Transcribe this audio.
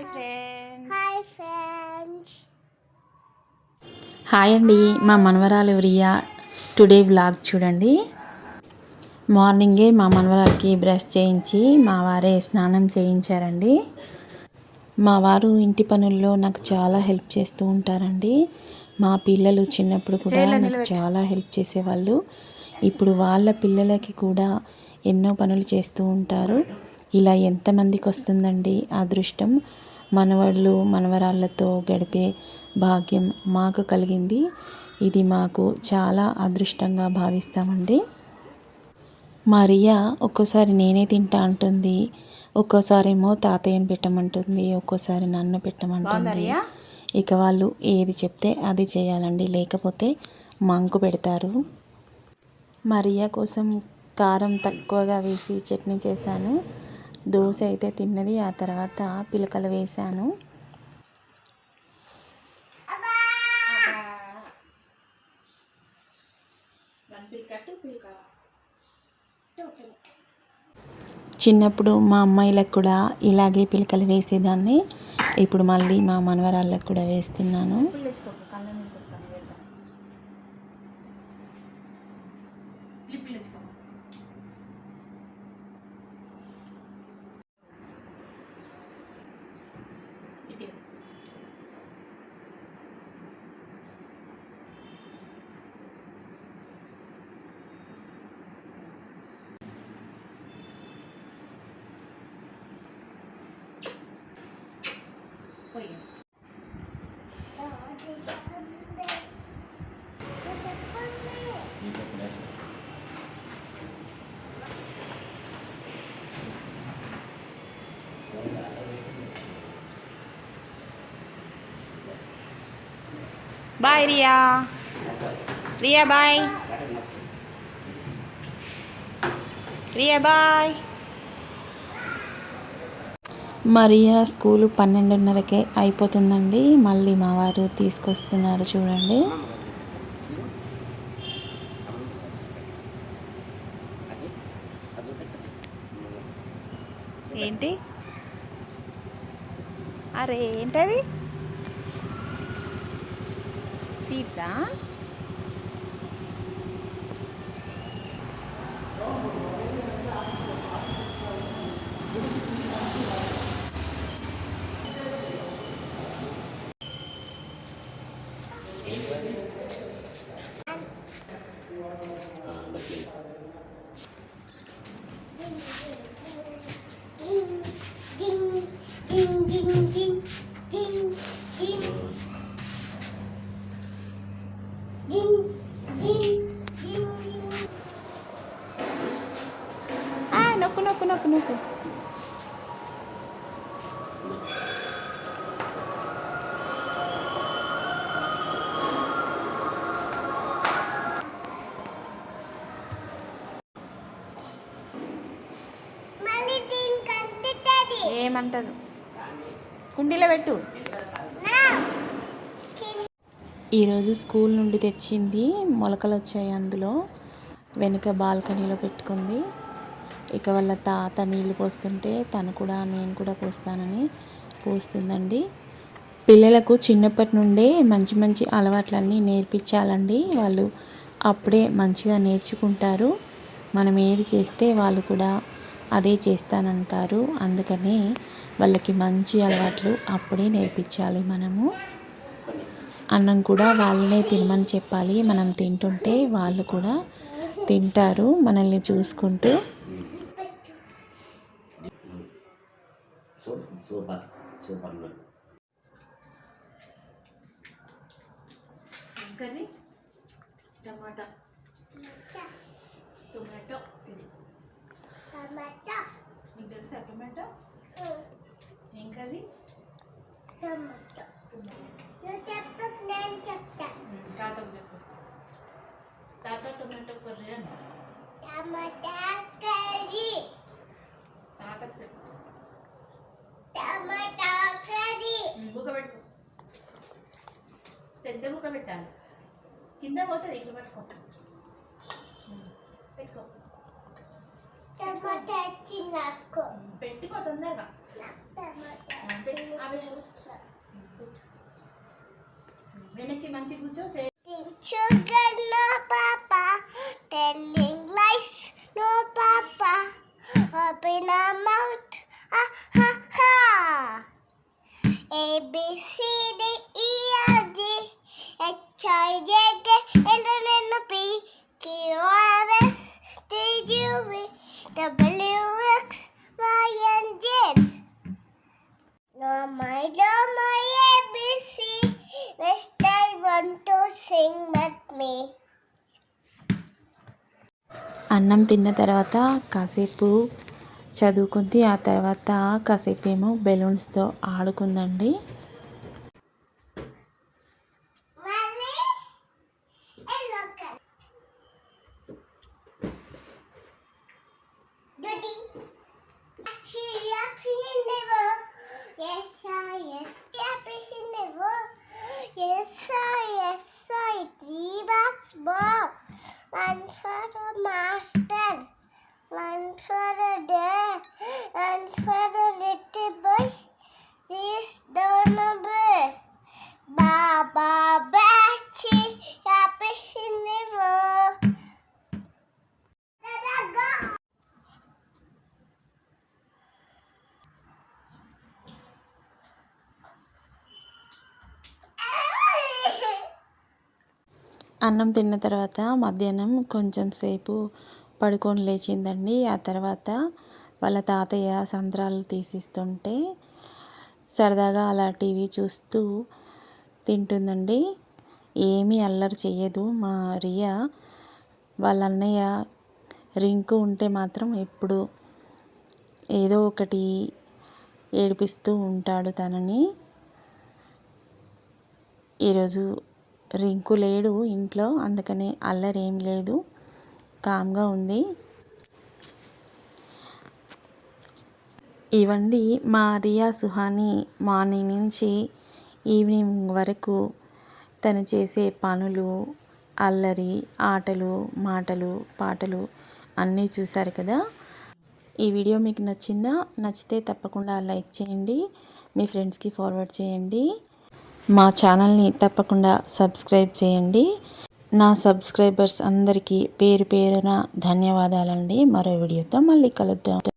Hi friends. Hi friends. Hi అండి మా మనవరాలు రియా. టుడే వ్లాగ్ చూడండి. మార్నింగే మా మనవరాలకి బ్రష్ చేయించి మా వారే స్నానం చేయించారండి. మా వారు ఇంటి పనుల్లో నాకు చాలా హెల్ప్ చేస్తూ ఉంటారండి. మా పిల్లలు చిన్నప్పుడు కూడా నాకు చాలా హెల్ప్ చేసేవాళ్ళు. ఇప్పుడు వాళ్ళ పిల్లలకి కూడా ఎన్నో పనులు చేస్తూ ఉంటారు. ఇలా ఎంతమందికి వస్తుందండి అదృష్టం? మనవాళ్ళు మనవరాళ్ళతో గడిపే భాగ్యం మాకు కలిగింది. ఇది మాకు చాలా అదృష్టంగా భావిస్తామండి. మరియా ఒక్కోసారి నేనే తింటా అంటుంది. ఒక్కోసారేమో తాతయ్యని పెట్టమంటుంది. ఒక్కోసారి నన్ను పెట్టమంటుంది? ఇక వాళ్ళు ఏది చెప్తే అది చేయాలండి. లేకపోతే మంకు పెడతారు. మరియా కోసం కారం తక్కువగా వేసి చట్నీ చేశాను. దోశ అయితే తిన్నది. ఆ తర్వాత పిలకలు వేశాను. చిన్నప్పుడు మా అమ్మాయిలకు కూడా ఇలాగే పిలకలు వేసేదాన్ని. ఇప్పుడు మళ్ళీ మా మనవరాళ్ళకు కూడా వేస్తున్నాను. పోయి bye Riya Riya bye Riya bye Maria school పన్నెండున్నరకే అయిపోతుందండి. మళ్ళీ మా వారు తీసుకొస్తున్నారు చూడండి. ఏంటి? అరే ఏంటది? సీట్సా దీనికి అంటుతుంది. ఏమంటదు? కుండీలో పెట్టు. ఈరోజు స్కూల్ నుండి తెచ్చింది మొలకలు వచ్చాయి అందులో. వెనుక బాల్కనీలో పెట్టుకుంది. ఇక వాళ్ళ తాత నీళ్ళు పోస్తుంటే తను కూడా నేను కూడా పోస్తానని పోస్తుందండి. పిల్లలకు చిన్నప్పటి నుండే మంచి మంచి అలవాట్లన్నీ నేర్పించాలండి. వాళ్ళు అప్పుడే మంచిగా నేర్చుకుంటారు. మనం ఏది చేస్తే వాళ్ళు కూడా అదే చేస్తానంటారు. అందుకని వాళ్ళకి మంచి అలవాట్లు అప్పుడే నేర్పించాలి మనము. అన్నం కూడా వాళ్ళనే తినమని చెప్పాలి. మనం తింటుంటే వాళ్ళు కూడా తింటారు మనల్ని చూసుకుంటూ. Super super curry? టమాటా. టొమాటో. ఇది. టమాటా. మీకు తెలుసా టొమాటో? ఏం కర్రీ? టమాటా. నువ్వు చెప్పు నేను చెప్తా. తాతకు చెప్పు. తాత టొమాటో కర్రీ అని. టమాటా కర్రీ. తాతకు చెప్పు టమాటా కర్రీ బుక్క పెట్టుకో పెద్ద బుక్క పెట్టాలి. కింద పోతుంది ఇట్లా పట్టుకో. పెట్టుకో. పెట్టుకో తొందరగా. వెనక్కి మంచి కూర్చో Sugar, no papa. Telling lies, no papa. Open our mouth, ha ha ha. A B C D F G Chai I J K L N P Q R S T U V W X Y and Z. No, my, no, my ABC. Next, I want to sing with me. అన్నం తిన్న తర్వాత కాసేపు చదువుకుంది ఆ తర్వాత కాసేపు ఏమో బెలూన్స్తో ఆడుకుందండి This. Baba Batchy, happy never. అన్నం తిన్న తర్వాత మధ్యాహ్నం కొంచెం సేపు పడుకొని లేచిందండి ఆ తర్వాత వాళ్ళ తాతయ్య సంత్రాలు తీసిస్తుంటే సరదాగా అలా టీవీ చూస్తూ తింటుందండి. ఏమీ అల్లరి చేయదు మా రియా వాళ్ళ అన్నయ్య రింకు ఉంటే మాత్రం ఎప్పుడు ఏదో ఒకటి ఏడిపిస్తూ ఉంటాడు తనని. ఈరోజు రింకు లేడు ఇంట్లో అందుకనే అల్లరి ఏం లేదు. కామ్గా ఉంది. ఇవండి మా రియా సుహాని మార్నింగ్ నుంచి ఈవినింగ్ వరకు తను చేసే పనులు అల్లరి ఆటలు మాటలు పాటలు అన్నీ చూశారు కదా? ఈ వీడియో మీకు నచ్చిందా? నచ్చితే తప్పకుండా లైక్ చేయండి. మీ ఫ్రెండ్స్కి ఫార్వర్డ్ చేయండి. మా ఛానల్ని తప్పకుండా సబ్స్క్రైబ్ చేయండి. నా సబ్స్క్రైబర్స్ అందరికీ పేరు పేరున ధన్యవాదాలండి. మరో వీడియోతో మళ్ళీ కలుద్దాం.